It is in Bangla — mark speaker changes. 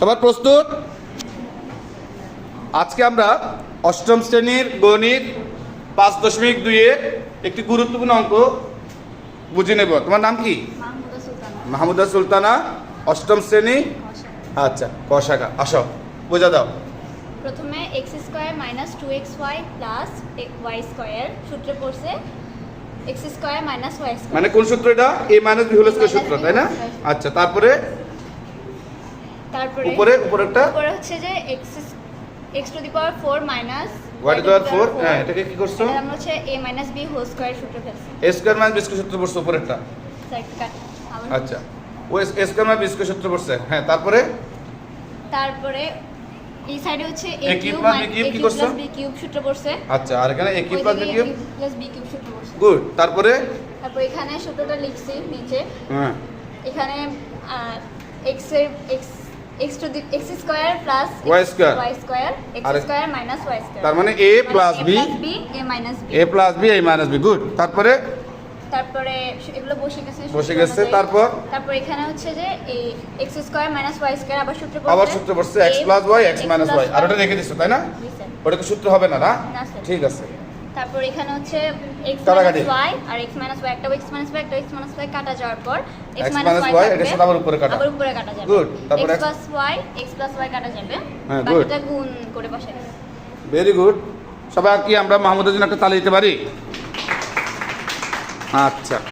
Speaker 1: সবার প্রস্তুত? আজকে আমরা অষ্টম শ্রেণির গণিত পাঁচ দশমিক দুইয়ে একটি গুরুত্বপূর্ণ অঙ্ক বুঝে নেব। তোমার নাম কি?
Speaker 2: মাহমুদা সুলতানা।
Speaker 1: অষ্টম শ্রেণি। আচ্ছা কষাকা আসো বোঝা দাও।
Speaker 2: প্রথমে x square minus two x y plus y square সূত্রে পড়ছে। এক্স স্কোয়ার মাইনাস ওয়াই
Speaker 1: মানে কোন সূত্র এটা? A minus b whole square সূত্র তাই না? আচ্ছা তারপরে
Speaker 2: তারপরে
Speaker 1: উপরে উপরেরটা?
Speaker 2: উপরে হচ্ছে যে x x to the power four minus
Speaker 1: y to power four হ্যাঁ এটাকে কি করছ?
Speaker 2: আমরা হচ্ছে মাইনাস বি হোল স্কোয়ার সূত্রে ফেলছি
Speaker 1: এ স্কয়ার বি স্কয়ার সূত্র পড়ছে উপরেরটা।
Speaker 2: একটু
Speaker 1: আচ্ছা ও স্কয়ার বি স্কয়ার সূত্র পড়ছে। হ্যাঁ তারপরে?
Speaker 2: তারপরে এই সাইডে হচ্ছে
Speaker 1: A
Speaker 2: কিউব
Speaker 1: কি করছ?
Speaker 2: বি কিউব সূত্র পড়ছে।
Speaker 1: আচ্ছা আর এখানে a cube b cube
Speaker 2: b cube সূত্র পড়ছে।
Speaker 1: গুড তারপরে?
Speaker 2: তারপর এখানে সূত্রটা লিখছি নিচে।
Speaker 1: হ্যাঁ।
Speaker 2: এখানে এক্সের x to the square plus
Speaker 1: Y
Speaker 2: square square minus square
Speaker 1: তার মানে a b
Speaker 2: minus
Speaker 1: plus minus b good তারপরে?
Speaker 2: তারপরে এগুলো বসে গেছে
Speaker 1: বসে গেছে, তারপর?
Speaker 2: তারপর এখানে হচ্ছে যে এই স্কোয়ার মাইনাস স্কোয়ার আবার সূত্র পড়ছে।
Speaker 1: আবার সূত্র পড়ছে x plus y x minus y আর ওটা রেখে দিছো তাই না? ওটা তো সূত্র হবে না না, ঠিক আছে।
Speaker 2: তারপর এখানে হচ্ছে x y আর x y একটা x y একটা x y কাটা যাওয়ার পর
Speaker 1: X Y, এটা সবার উপরে কাটা।
Speaker 2: আবার উপরে কাটা যাবে।
Speaker 1: গুড তারপর X-
Speaker 2: y x y কাটা যাবে।
Speaker 1: হ্যাঁ, গুড
Speaker 2: এটা গুণ করে বসাই
Speaker 1: ভেরি গুড সবাই কি আমরা মাহমুদের জন্য একটা তালি দিতে পারি? আচ্ছা।